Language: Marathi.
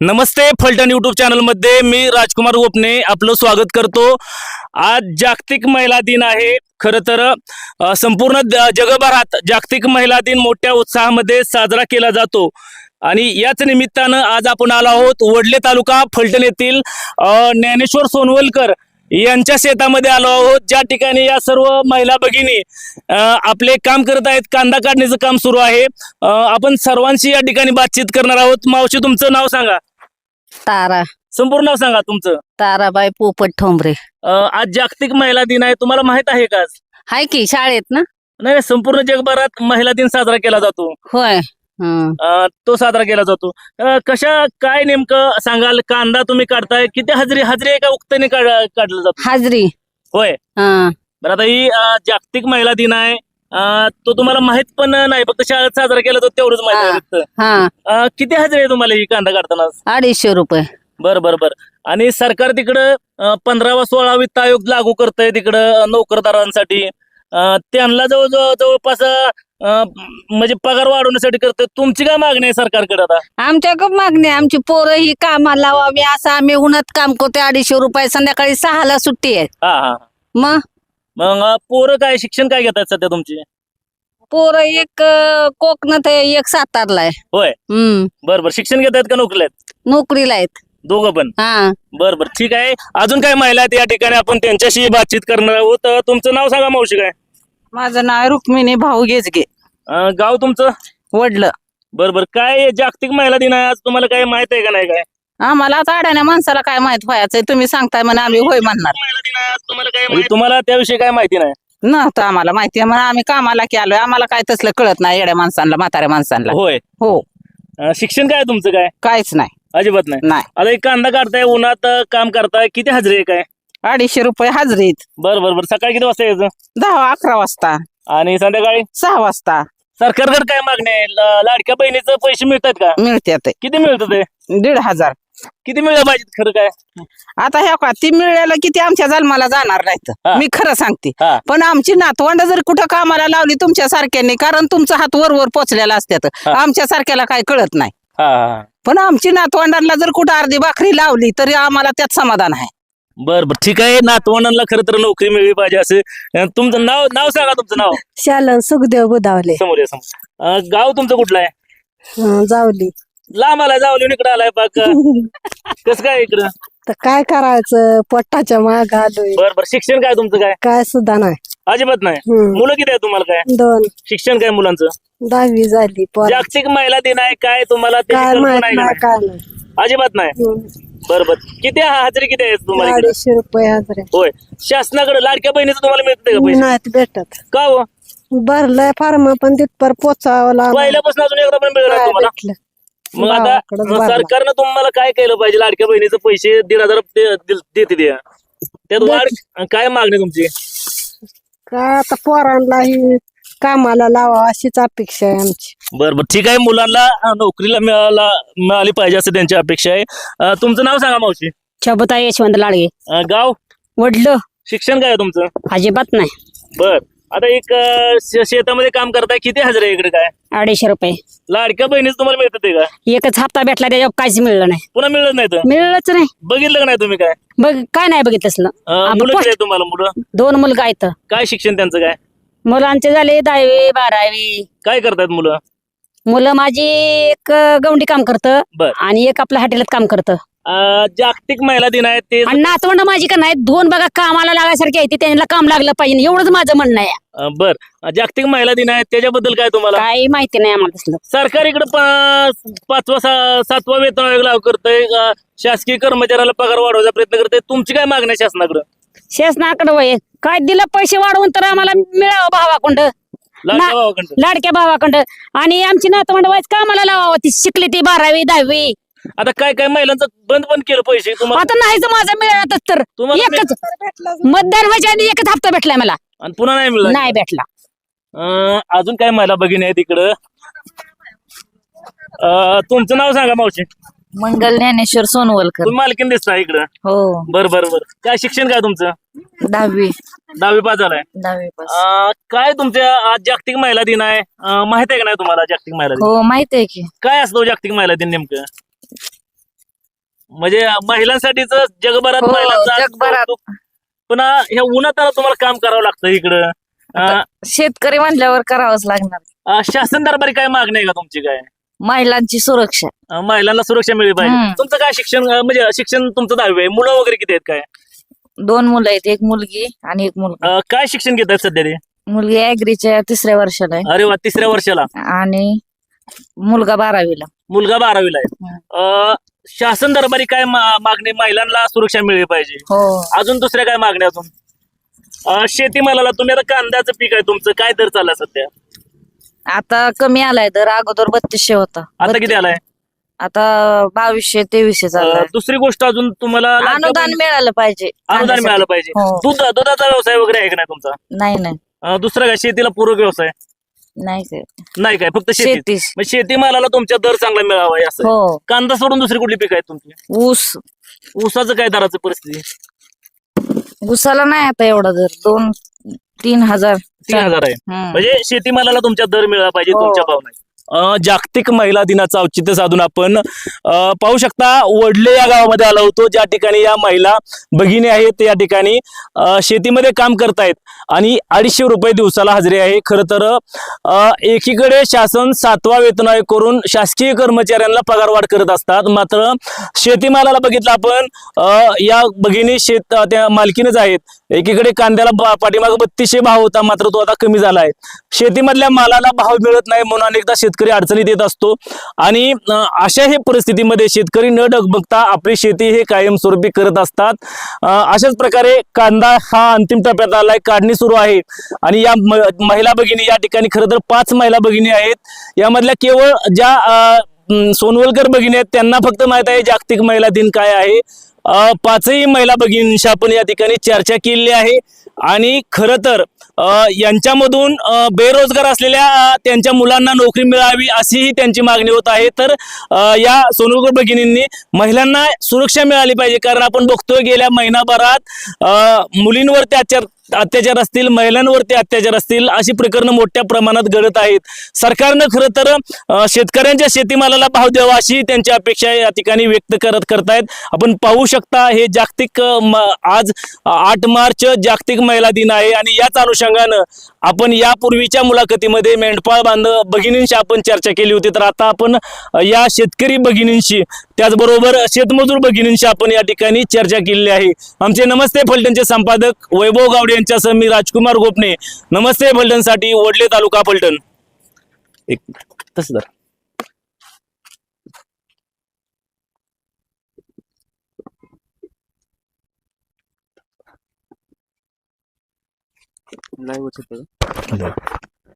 नमस्ते फलटण युट्यूब चॅनलमध्ये मी राजकुमार गोपने आपलं स्वागत करतो. आज जागतिक महिला दिन आहे. खरं तर संपूर्ण जगभरात जागतिक महिला दिन मोठ्या उत्साहामध्ये साजरा केला जातो. आणि याच निमित्तानं आज आपण आलो आहोत वडले तालुका फलटण येथील ज्ञानेश्वर सोनवलकर यांच्या शेतामध्ये आलो आहोत. ज्या ठिकाणी या सर्व महिला भगिनी आपले काम करत आहेत कांदा काढण्याचं काम सुरू आहे. आपण सर्वांशी या ठिकाणी बातचीत करणार आहोत. मावशी तुमचं नाव सांगा. तारा. संपूर्ण नाव सांगा तुमचं. ताराबाई पोपट ठोंबरे. अ, आज जागतिक महिला दिन आहे तुम्हाला माहीत आहे का आज? हाय की शाळेत ना? नाही नाही, संपूर्ण जगभरात महिला दिन साजरा केला जातो. होय. हं. अ, तो साजरा केला जातो. अ, कशा काय नेमकं सांगाल कांदा तुम्ही काढताय किती हजरी हजरी एका उक्ताने काढ- काढला जातो? हाजरी. होय. हं. बरं आता ही अ, जागतिक महिला दिन आहे अ, तो तुम्हाला माहीत पण नाही. फक्त शाळेत साजरा केला जातो तेवढंच माहीत आहे हा. फक्त. हं. अ, किती हजरी आहे तुम्हाला ही कांदा काढताना? अडीचशे रुपये. बर बर बर. आणि सरकार तिकडं अं, पंधरावा सोळा वित्त आयोग लागू करतंय तिकडं अं, नोकरदारांसाठी. अं, त्यांना जवळ जवळपास अं, म्हणजे पगार वाढवण्यासाठी करतंय. तुमची काय मागणी आहे सरकारकडे आता? आमच्या खूप मागणी आहे. आमची पोरं ही कामाला लावावी. असं आम्ही उन्हात काम करतोय. अडीचशे रुपये संध्याकाळी सहाला सुट्टी आहे. हा हा. मग? मग अं, पोरं काय शिक्षण काय घेतात सध्या तुमची? पोरं एक अं, कोकणात आहे एक सातारला आहे. होय? हम्म. बर बर शिक्षण घेतात का नोकरीला आहेत? नोकरीला आहेत. दोघं पण? हा. बर बर ठीक आहे. अजून काय महिला आहेत या ठिकाणी? आपण त्यांच्याशी बातचीत करणार आहोत. अं, तुमचं नाव सांगा मावशी काय? माझं नाव रुक्मिणी भाऊ गेजगे. अं, गाव तुमचं? वडलं. बर बर काय जागतिक महिला दिन आहे आज? तुम्हाला काय माहीत आहे का नाही काय? आम्हाला अडाण्या माणसाला काय माहीत व्हायचंय? तुम्ही सांगताय म्हणा आम्ही होय म्हणणार. म्हणजे तुम्हाला त्याविषयी काय माहिती नाही? नव्हतं आम्हाला माहिती म्हणा आम्ही कामाला की आलोय. आम्हाला काय तसलं कळत नाही येड्या माणसांना म्हाताऱ्या माणसांना. होय. हो. अं, शिक्षण काय तुमचं काय? काहीच नाही. अजिबात नाही. नाही. आता एक कांदा काढताय उन्हात अं, काम करताय. किती हजरी आहे काय? अडीचशे रुपये हाजरीत बर बर बर. सकाळी किती वाजता यायचं? दहा अकरा वाजता. आणि संध्याकाळी? सहा वाजता. सरकारकडे काय मागणी आहे? ल- लाडक्या बहिणीचं पैसे मिळतात का? मिळते ते किती मिळतं ते? दीड हजार. किती मिळलं पाहिजे खरं काय? आता ह्या का ती मिळायला किती आमच्या जन्माला जाणार नाहीत. हा. मी खरं सांगते. हा. पण आमची नातवंड जर कुठं कामाला लावली तुमच्या सारख्यांनी कारण तुमचा हात वर वर पोचलेला असतात हा. आमच्या सारख्याला काय कळत नाही. हा हा. पण आमची नातवंडांना जर कुठं अर्धी भाकरी लावली तरी आम्हाला त्यात समाधान आहे. बर बर. ठीक आहे नातवंडांना खरं तर नोकरी मिळली पाहिजे असं. अं, तुमचं नाव नाव सांगा तुमचं नाव. शालन सुखदेव बुधावले. समोर या समोर. अं, गाव तुमचं कुठलं आहे? जावली. लांब आलाय जावली इकडे आलाय पाक. कसं काय इकडं? तर काय करायचं? पोटाच्या माग आलोय. बर बर. शिक्षण काय तुमचं काय? काय सुद्धा नाही. अजिबात नाही. मुलं किती आहे तुम्हाला काय? दोन. शिक्षण काय मुलांचं? दहावी झाली पोर. जागतिक महिला दिन आहे. काय तुम्हाला काय कल्पना माहीत आहे का नाही नाही? काय नाही. अजिबात नाही. बरं बरं. किती हा- हजेरी किती आहे तुम्हाला इकडे? अडीचशे रुपये हजरे. होय. शासनाकडे लाडक्या बहिणीचं तुम्हाला मिळते का पैसे? नाहीत भेटत. का हो? भरलंय फार्म पण तिथपर पोचावं लागलं. पहिल्यापासून अजून एकदा पण मिळणार नाही तुम्हाला? भेटलं. मग आता गावाकडंच मग भरला. सरकारनं तुम्हाला काय केलं पाहिजे? लाडक्या बहिणीचे पैसे दीड हजार दे- दिल- देते द्या त्यात वाढ काय मागणी तुमची? काय आता पोरांना ही कामाला लावा अशीच अपेक्षा आहे आमची. बरं बरं. ठीक आहे. मुलांना अं, नोकरीला मिळाला मिळाली पाहिजे असं त्यांची अपेक्षा आहे. अं, तुमचं नाव सांगा मावशी. शबुता यशवंत लाडगे. अं, गाव? वडलं. शिक्षण काय आहे तुमचं? अजिबात नाही. बर. आता एक अं, शे- शेतामध्ये काम करताय किती हजार आहे इकडे काय? अडीचशे रुपये. लाडक्या बहिणीच तुम्हाला मिळतं ते का? एकच हप्ता भेटला त्याच्यावर काहीच मिळलं नाही. पुन्हा मिळत नाही तर? मिळलंच नाही. बघितलं का नाही तुम्ही काय? बघ काय नाही बघितलं असलं. अं, आपण मुलं किती पोस्ट- आहेत तुम्हाला मुलं? दोन मुलगा आहेत. काय शिक्षण त्यांचं काय? मुलांचे झाले दहावी बारावी. काय करतायत मुलं? मुलं माझी एक गवंडी काम करतं बर. आणि एक आपल्या हॉटेलात काम करतं. अं, जागतिक महिला दिन आहे ते आणि नातवंड माझी का नाही दोन बघा कामाला लागायसारखी आहे ती त्यांना काम लागलं पाहिजे. एवढंच माझं म्हणणं आहे. अं, बर. जागतिक महिला दिन आहे त्याच्याबद्दल काय तुम्हाला? काही माहिती नाही आम्हाला तसलं. सरकार इकडे पाचवा सा- सातवा वेतन आयोग लागू करतंय. अं, शासकीय कर्मचाऱ्याला पगार वाढवायचा प्रयत्न करतंय. तुमची काय मागणी आहे शासनाकडे? शासनाकडे वय. काय दिलं पैसे वाढवून तर आम्हाला मिळावं भावाकुंड. लाडक्या भावाकडं. लाडक्या भावाकडं. आणि आमची नातवंड वाईच कामाला लावावं. ती शिकली ती बारावी दहावी. आता काय काय महिलांचं बंद बंद केलं पैसे तुम्हाला आता नाही तर माझं मिळतच तर तुम्हाला एकच मतदान व्हायच्या आधी एकच हप्ता भेटलाय मला. आणि पुन्हा नाही मिळालं? नाही भेटला. अं, अजून काय महिला भगिनी आहेत तिकडं अं, तुमचं नाव सांगा मावशी. मंगल ज्ञानेश्वर सोनवलकर. तुम्ही मालकीन दिसता इकडं. हो. बर बर बर. काय शिक्षण काय तुमचं? दहावी. दहावी पास झालाय. दहावी पास. अं, काय तुमच्या आज जागतिक महिला दिन आहे? माहीत आहे का नाही तुम्हाला जागतिक महिला दिन? हो माहीत आहे की. काय असतो जागतिक महिला दिन नेमकं? म्हणजे महिलांसाठीच जगभरात हो, महिलांचा जगभरात. पुन्हा ह्या उन्हाताला तुम्हाला काम करावं लागतं इकडं. अं, शेतकरी म्हणल्यावर करावंच लागणार. अं, शासन दरबारी काय मागणी आहे का तुमची काय? महिलांची सुरक्षा. अं, महिलांना सुरक्षा मिळली पाहिजे. हम्म. तुमचं काय शिक्षण अं, म्हणजे शिक्षण तुमचं दहावी आहे. मुलं वगैरे किती आहेत काय? दोन मुलं आहेत. एक मुलगी आणि एक मुलगा. अं, काय शिक्षण घेत आहेत सध्या ते? मुलगी ऍग्रीच्या तिसऱ्या वर्षाला आहे. अरे वा तिसऱ्या वर्षाला. आणि मुलगा बारावीला. मुलगा बारावीला आहे. अं, शासन दरबारी काय मा- मागणी? महिलांना सुरक्षा मिळली पाहिजे. हो. अजून दुसऱ्या काय मागण्या अजून? अं, शेतीमालाला तुम्ही आता कांद्याचं पीक आहे तुमचं. काय दर चालला सध्या? आता कमी आलाय दर. अगोदर बत्तीसशे होता. आता किती आलाय? आता बावीसशे तेवीसशे अं, चाललाय. दुसरी गोष्ट अजून तुम्हाला अनुदान मिळालं पाहिजे. अनुदान मिळालं पाहिजे. हो. दूध दुधाचा व्यवसाय वगैरे आहे का नाही तुमचा? नाही नाही. अं, दुसरा काय? शेतीला पूरक व्यवसाय? नाही काय. नाही काय फक्त शेती. शेतीच. मग शेतीमालाला तुमच्या दर चांगला मिळावा हे असं. हो. कांदा सोडून दुसरी कुठली पीक आहेत तुमची? ऊस. ऊसाचं काय दराचं परिस्थिती? ऊसाला नाही आता एवढा दर. दोन तीन हजार. तीन हजार आहे. हम्म. म्हणजे शेतीमालाला तुमच्या दर मिळाला पाहिजे हो. तुमच्या भावना जागतिक महिला दिनाचं औचित्य साधून आपण पाहू शकता वडले या गावामध्ये आलो होतो. ज्या ठिकाणी या महिला भगिनी आहेत या ठिकाणी शेतीमध्ये काम करतायत आणि अडीचशे रुपये दिवसाला हजेरी आहे. खरं तर एकीकडे शासन सातवा वेतन आयोग करून शासकीय कर्मचाऱ्यांना पगारवाढ करत असतात. मात्र शेतीमालाला बघितलं आपण या भगिनी शेत त्या मालकीनच आहेत. एकीकडे कांद्याला पाठीमाग पाठीमागे बत्तीसशे भाव होता मात्र तो आता कमी झाला आहे शेतीमधल्या मालाला भाव मिळत नाही म्हणून अनेकदा शेतकरी अडचणीत येत असतो. आणि अशा हे परिस्थितीमध्ये शेतकरी न डगबगता आपली शेती हे कायमस्वरूपी करत असतात. अशाच प्रकारे कांदा हा अंतिम टप्प्यात आलाय काढणी सुरू आहे. आणि या महिला भगिनी या ठिकाणी खरं तर पाच महिला भगिनी आहेत. यामधल्या केवळ ज्या सोनवलकर भगिनी आहेत त्यांना फक्त माहीत आहे जागतिक महिला दिन काय आहे. पाचही महिला भगिनींशी आपण या ठिकाणी चर्चा केलेली आहे. आणि खरं तर यांच्यामधून बेरोजगार असलेल्या त्यांच्या मुलांना नोकरी मिळावी अशीही त्यांची मागणी होत आहे. तर या सोनवकर भगिनींनी महिलांना सुरक्षा मिळाली पाहिजे. कारण आपण बघतोय गेल्या महिनाभरात मुलींवर मुलींवरती अत्याचार अत्याचार असतील महिलांवरती अत्याचार असतील अशी प्रकरणं मोठ्या प्रमाणात घडत आहेत. सरकारनं खरं तर शेतकऱ्यांच्या शेतीमालाला भाव द्यावा अशी त्यांची अपेक्षा या ठिकाणी व्यक्त करत करतायत. आपण पाहू शकता हे जागतिक आज आठ मार्च जागतिक महिला दिन आहे आणि याच अनुषंगानं आपण यापूर्वीच्या मुलाखतीमध्ये मेंढपाळ बांधव भगिनींशी आपण चर्चा केली होती. तर आता आपण या शेतकरी भगिनींशी त्याचबरोबर शेतमजूर भगिनींशी आपण या ठिकाणी चर्चा केलेली आहे. आमचे नमस्ते फलटणचे संपादक वैभव गावडे यांच्यासह मी राजकुमार गोपने. नमस्ते फलटणसाठी वडले तालुका फलटण. एक तसं धर.